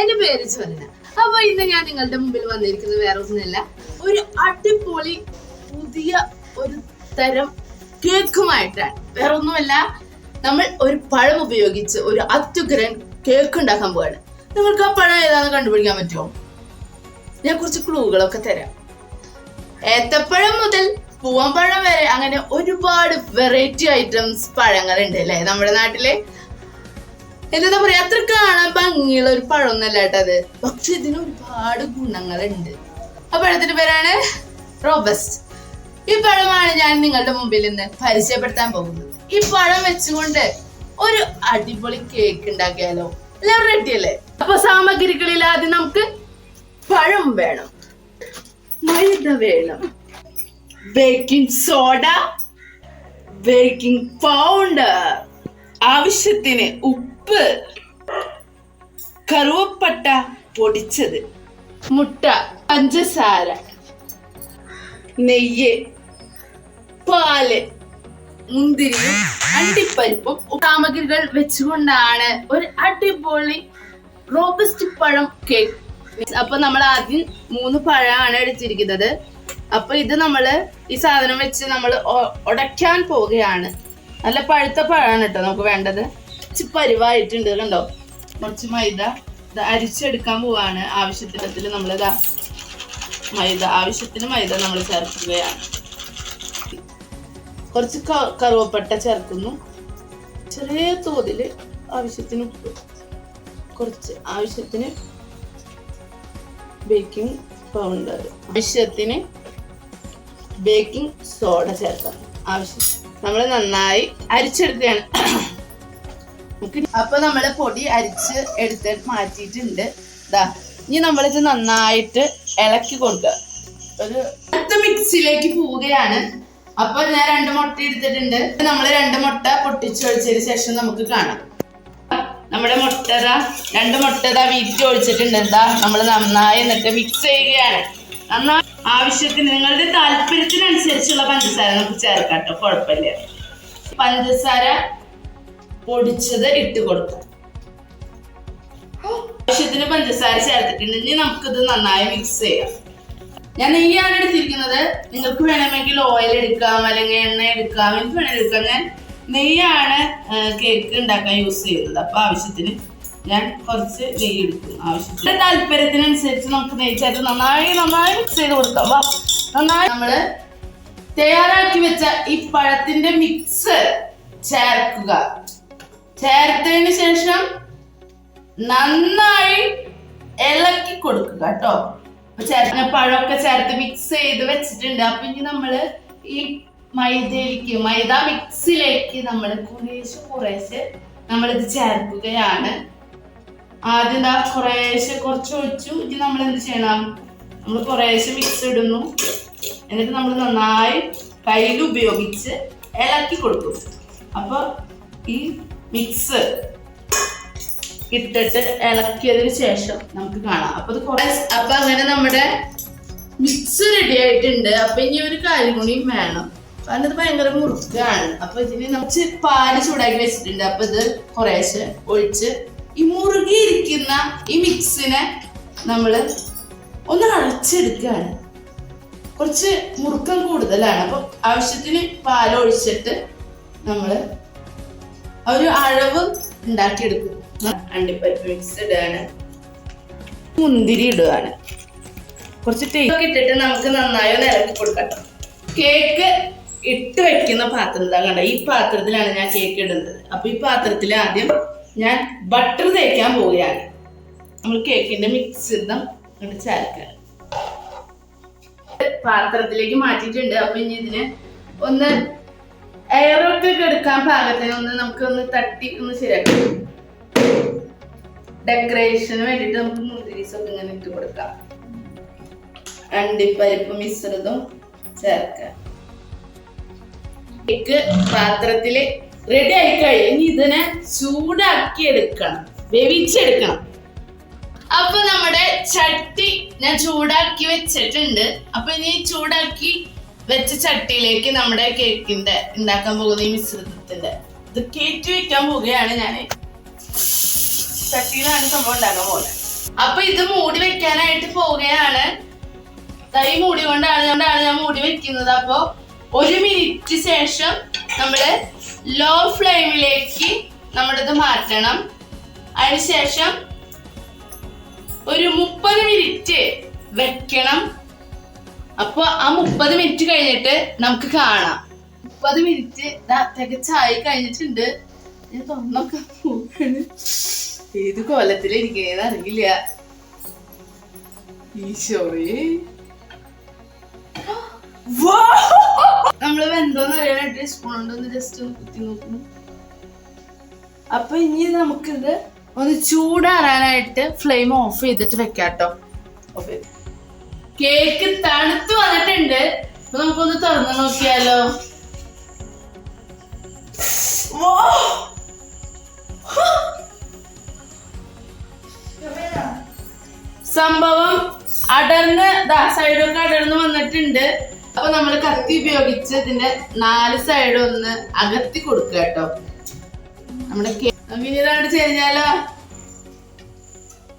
എന്റെ പേര് ചോലന അപ്പൊ ഇന്ന് ഞാൻ നിങ്ങളുടെ മുമ്പിൽ വന്നിരിക്കുന്നത് വേറെ ഒന്നുമല്ല ഒരു അടിപൊളി പുതിയ ഒരു തരം കേക്കുമായിട്ടാണ്. വേറെ ഒന്നുമല്ല നമ്മൾ ഒരു പഴം ഉപയോഗിച്ച് ഒരു അത്യുഗ്രൻ കേക്ക് ഉണ്ടാക്കാൻ പോവാണ്. നിങ്ങൾക്ക് ആ പഴം ഏതാണെന്ന് കണ്ടുപിടിക്കാൻ പറ്റുമോ? ഞാൻ കുറച്ച് ക്ലൂകളൊക്കെ തരാം. ഏത്തപ്പഴം മുതൽ പൂവൻ പഴം വരെ അങ്ങനെ ഒരുപാട് വെറൈറ്റി ഐറ്റംസ് പഴങ്ങളുണ്ട് അല്ലേ? നമ്മുടെ നാട്ടിലെ എന്താ പറയാ അത്ര കാണാൻ ഭംഗിയുള്ള ഒരു പഴമൊന്നല്ല കേട്ടോ അത്. പക്ഷെ ഇതിന് ഒരുപാട് ഗുണങ്ങളുണ്ട്. ആ പഴത്തിന്റെ പേരാണ് റോബസ്റ്റ്. ഈ പഴമാണ് ഞാൻ നിങ്ങളുടെ മുമ്പിൽ നിന്ന് പരിചയപ്പെടുത്താൻ പോകുന്നത്. ഈ പഴം വെച്ചുകൊണ്ട് ഒരു അടിപൊളി കേക്ക് ഉണ്ടാക്കിയാലോ? എല്ലാവരും റെഡി അല്ലേ? അപ്പൊ സാമഗ്രികളിൽ ആദ്യം നമുക്ക് പഴം വേണം. മൈദ വേണം. ബേക്കിംഗ് സോഡ ബേക്കിംഗ് പൗഡർ ആവശ്യത്തിന് ഉപ്പ് കറുവപ്പട്ട പൊടിച്ചത്. മുട്ട പഞ്ചസാര. നെയ്യ് പാൽ മുന്തിരിയും അണ്ടിപ്പരിപ്പും സാമഗ്രികൾ വെച്ചുകൊണ്ടാണ് ഒരു അടിപൊളി റോബസ്റ്റ് പഴം കേക്ക്. അപ്പൊ നമ്മൾ ആദ്യം മൂന്ന് പഴമാണ് എടുത്തിരിക്കുന്നത്. അപ്പൊ ഇത് നമ്മൾ ഈ സാധനം വെച്ച് നമ്മൾ ഉടയ്ക്കാൻ പോവുകയാണ്. നല്ല പഴുത്ത പഴമാണ് കേട്ടോ നമുക്ക് വേണ്ടത്. ഇച്ചിരി പരിവായിട്ടുണ്ട്. കണ്ടോ കുറച്ച് മൈദ. ഇത് അരിച്ചെടുക്കാൻ പോവാണ്. ആവശ്യത്തിനത്തിൽ നമ്മൾ ഇതാ മൈദ ആവശ്യത്തിന് മൈദ നമ്മൾ ചേർക്കുകയാണ്. കുറച്ച് കറുവപ്പട്ട ചേർക്കുന്നു. ചെറിയ തോതിൽ ആവശ്യത്തിന് ഉപ്പ്. കുറച്ച് ആവശ്യത്തിന് ബേക്കിംഗ് പൗഡർ ആവശ്യത്തിന് ബേക്കിംഗ് സോഡ ചേർക്കാം. ആവശ്യം നമ്മൾ നന്നായി അരിച്ചെടുക്കുകയാണ്. അപ്പൊ നമ്മൾ പൊടി അരിച്ച് എടുത്ത് മാറ്റിയിട്ടുണ്ട്. ഇതാ ഇനി നമ്മളിത് നന്നായിട്ട് ഇളക്കി കൊടുക്കുക ഒരു അടുത്ത മിക്സിയിലേക്ക് പോവുകയാണ്. അപ്പൊ ഞാൻ രണ്ട് മുട്ട എടുത്തിട്ടുണ്ട്. നമ്മൾ രണ്ട് മുട്ട പൊട്ടിച്ചൊഴിച്ചതിന് ശേഷം നമുക്ക് കാണാം. നമ്മുടെ മുട്ടത രണ്ട് മുട്ടത വീറ്റ് ഒഴിച്ചിട്ടുണ്ട്. എന്താ നമ്മൾ നന്നായി എന്നിട്ട് മിക്സ് ചെയ്യുകയാണ്. നന്നായി ആവശ്യത്തിന് നിങ്ങളുടെ താല്പര്യത്തിനനുസരിച്ചുള്ള പഞ്ചസാര നമുക്ക് ചേർക്കാം കേട്ടോ. കുഴപ്പമില്ല. പഞ്ചസാര പൊടിച്ചത് ഇട്ട് കൊടുക്കാം. ആവശ്യത്തിന് പഞ്ചസാര ചേർത്തിട്ടുണ്ടെങ്കിൽ നമുക്കിത് നന്നായി മിക്സ് ചെയ്യാം. ഞാൻ നെയ്യാണ് എടുത്തിരിക്കുന്നത്. നിങ്ങൾക്ക് വേണമെങ്കിൽ ഓയിൽ എടുക്കാം അല്ലെങ്കിൽ എണ്ണ എടുക്കാം എനിക്ക് വേണമെങ്കിൽ എടുക്കാം. ഞാൻ നെയ്യാണ് കേക്ക് ഉണ്ടാക്കാൻ യൂസ് ചെയ്യുന്നത്. അപ്പൊ ആവശ്യത്തിന് ഞാൻ കുറച്ച് നെയ്യ് എടുക്കും. ആവശ്യത്തിന് താല്പര്യത്തിനനുസരിച്ച് നമുക്ക് നെയ്യ് ചേർത്ത് നന്നായി നന്നായി മിക്സ് ചെയ്ത് കൊടുക്കാം. വാ. നന്നായി നമ്മൾ തയ്യാറാക്കി വെച്ച ഈ പഴത്തിന്റെ മിക്സ് ചേർക്കുക. ചേർത്തതിന് ശേഷം നന്നായി ഇളക്കി കൊടുക്കുക കേട്ടോ. ചേർത്ത പഴമൊക്കെ ചേർത്ത് മിക്സ് ചെയ്ത് വെച്ചിട്ടുണ്ട്. അപ്പൊ ഇനി നമ്മൾ ഈ മൈദയിലേക്ക് മൈദ മിക്സിലേക്ക് നമ്മൾ കുറേശ്ശെ കുറേശ്ശെ നമ്മളിത് ചേർക്കുകയാണ്. ആദ്യം എന്താ കുറേശ്ശെ കുറച്ച് ഒഴിച്ചു ഇനി നമ്മൾ എന്ത് ചെയ്യണം? നമ്മൾ കുറേശ്ശെ മിക്സ് ഇടുന്നു. എന്നിട്ട് നമ്മൾ നന്നായി കയ്യിൽ ഉപയോഗിച്ച് ഇളക്കി കൊടുക്കും. അപ്പൊ ഈ മിക്സ് ഇട്ടിട്ട് ഇളക്കിയതിന് ശേഷം നമുക്ക് കാണാം. അപ്പൊ ഇത് അപ്പൊ അങ്ങനെ നമ്മുടെ മിക്സ് റെഡി ആയിട്ടുണ്ട്. അപ്പൊ ഇനി ഒരു കാര്യം കൂടി വേണം. കാരണം ഇത് ഭയങ്കര മുറുക്കാണ്. അപ്പൊ ഇതിന് നമുക്ക് പാൽ ചൂടാക്കി വെച്ചിട്ടുണ്ട്. അപ്പൊ ഇത് കുറേശ്ശെ ഒഴിച്ച് ഈ മുറുകിയിരിക്കുന്ന ഈ മിക്സിനെ നമ്മൾ ഒന്ന് അടച്ചെടുക്കുകയാണ്. കുറച്ച് മുറുക്കം കൂടുതലാണ്. അപ്പൊ ആവശ്യത്തിന് പാൽ ഒഴിച്ചിട്ട് നമ്മൾ ആ ഒരു അളവ് ഉണ്ടാക്കിയെടുക്കും അണ്ടിപ്പരിപ്പ് മിക്സ് ഇടുകയാണ്. മുന്തിരി ഇടുകയാണ്. കുറച്ച് ടേക്ക് ഇട്ടിട്ട് നമുക്ക് നന്നായി ഇളക്കി കൊടുക്കട്ടോ കേക്ക് ഇട്ട് വെക്കുന്ന പാത്രം കണ്ട? ഈ പാത്രത്തിലാണ് ഞാൻ കേക്ക് ഇടുന്നത്. അപ്പൊ ഈ പാത്രത്തിൽ ആദ്യം ഞാൻ ബട്ടർ തേക്കാൻ പോവുകയാണ്. നമ്മൾ കേക്കിന്റെ മിക്സ് ഇതം അങ്ങോട്ട് ചേർക്കുക. പാത്രത്തിലേക്ക് മാറ്റിയിട്ടുണ്ട്. അപ്പൊ ഇനി ഇതിന് ഒന്ന് എയറൊക്കെ എടുക്കാൻ പാകത്തിന് ഒന്ന് നമുക്ക് ഒന്ന് തട്ടി ഒന്ന് ശരിയാക്കാം. ഡെക്കറേഷന് വേണ്ടിട്ട് നമുക്ക് മുന്തിരീസ് ഒക്കെ ഇങ്ങനെ ഇട്ട് കൊടുക്കാം. അണ്ടിപ്പരിപ്പ് മിശ്രിതം ചേർക്കാം. പാത്രത്തിൽ റെഡി ആയി കഴിഞ്ഞ് ഇതിനെ ചൂടാക്കി എടുക്കണം വേവിച്ചെടുക്കണം. അപ്പൊ നമ്മുടെ ചട്ടി ഞാൻ ചൂടാക്കി വെച്ചിട്ടുണ്ട്. അപ്പൊ ഇനി ചൂടാക്കി വെച്ച ചട്ടിയിലേക്ക് നമ്മുടെ കേക്കിന്റെ ഉണ്ടാക്കാൻ പോകുന്ന ഈ മിശ്രിതത്തിന്റെ. ഇത് കേറ്റി വെക്കാൻ പോവുകയാണ് ഞാൻ ചട്ടിയിലാണ് സംഭവം ഉണ്ടാക്കാൻ പോകുന്നത്. അപ്പൊ ഇത് മൂടി വെക്കാനായിട്ട് പോവുകയാണ്. തൈ മൂടി കൊണ്ടാണ് കൊണ്ടാണ് ഞാൻ മൂടി വെക്കുന്നത്. അപ്പോ ഒരു മിനിറ്റ് ശേഷം നമ്മൾ ലോ ഫ്ലെയിമിലേക്ക് നമ്മളിത് മാറ്റണം. അതിനുശേഷം ഒരു മുപ്പത് മിനിറ്റ് വെക്കണം. അപ്പൊ ആ മുപ്പത് മിനിറ്റ് കഴിഞ്ഞിട്ട് നമുക്ക് കാണാം. മുപ്പത് മിനിറ്റ് തികച്ചായി കഴിഞ്ഞിട്ടുണ്ട്. ഞാൻ തുറന്നൊക്കെ പോവാണ് ഏത് കൊല്ലത്തിലിരിക്കുന്നേന്ന് അറിയില്ല ഈശോയെ നമ്മൾ വെന്തോന്ന് അറിയാനായിട്ട് സ്പൂൺ കൊണ്ടൊന്ന് ജസ്റ്റ് ഒന്ന് കുത്തി നോക്കുന്നു. അപ്പൊ ഇനി നമുക്കിത് ഒന്ന് ചൂടാറാനായിട്ട് ഫ്ലെയിം ഓഫ് ചെയ്തിട്ട് വെക്കാട്ടോ. ഓഫ് ചെയ്ത്. കേക്ക് തണുത്ത് വന്നിട്ടുണ്ട് നമുക്കൊന്ന് തുറന്നു നോക്കിയാലോ! സംഭവം അടർന്ന് സൈഡൊക്കെ അടർന്ന് വന്നിട്ടുണ്ട് അപ്പൊ നമ്മൾ കത്തി ഉപയോഗിച്ച് ഇതിന്റെ നാല് സൈഡ് ഒന്ന് അകത്തി കൊടുക്കുക കേട്ടോ നമ്മുടെ പിന്നീട് ചെയ്താലോ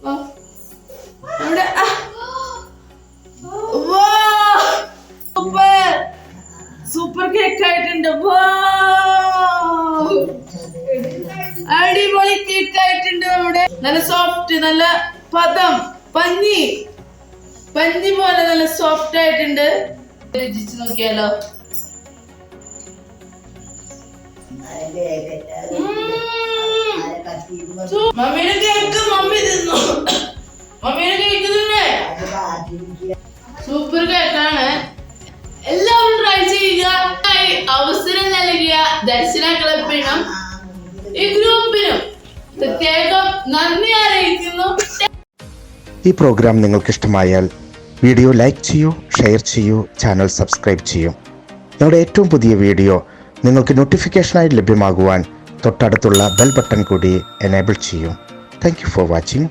ഓ. നമ്മുടെ! സൂപ്പർ! സൂപ്പർ കേക്ക് ആയിട്ടുണ്ട്! അടിപൊളി കേക്ക് ആയിട്ടുണ്ട് നമ്മുടെ. നല്ല സോഫ്റ്റ് നല്ല പദം പഞ്ഞി പഞ്ഞി പോലെ നല്ല സോഫ്റ്റ് ആയിട്ടുണ്ട്. രുചിച്ച് നോക്കിയാലോ. മമ്മിയുടെ കേക്ക് മമ്മി തിന്നു? മമ്മിയുടെ കേക്ക് തിന്നേ? സൂപ്പർ കേക്കാണ്. എല്ലാവരും ട്രൈ ചെയ്യുക. അവസരം നൽകിയ ദർശന ക്ലബിനും ഈ ഗ്രൂപ്പിനും പ്രത്യേകം നന്ദി അറിയിക്കുന്നു. ഈ പ്രോഗ്രാം നിങ്ങൾക്ക് ഇഷ്ടമായാൽ വീഡിയോ ലൈക്ക് ചെയ്യൂ ഷെയർ ചെയ്യൂ ചാനൽ സബ്സ്ക്രൈബ് ചെയ്യൂ. ഞങ്ങളുടെ ഏറ്റവും പുതിയ വീഡിയോ നിങ്ങൾക്ക് നോട്ടിഫിക്കേഷനായി ലഭ്യമാകുവാൻ തൊട്ടടുത്തുള്ള ബെൽ ബട്ടൺ കൂടി എനേബിൾ ചെയ്യൂ. Thank for watching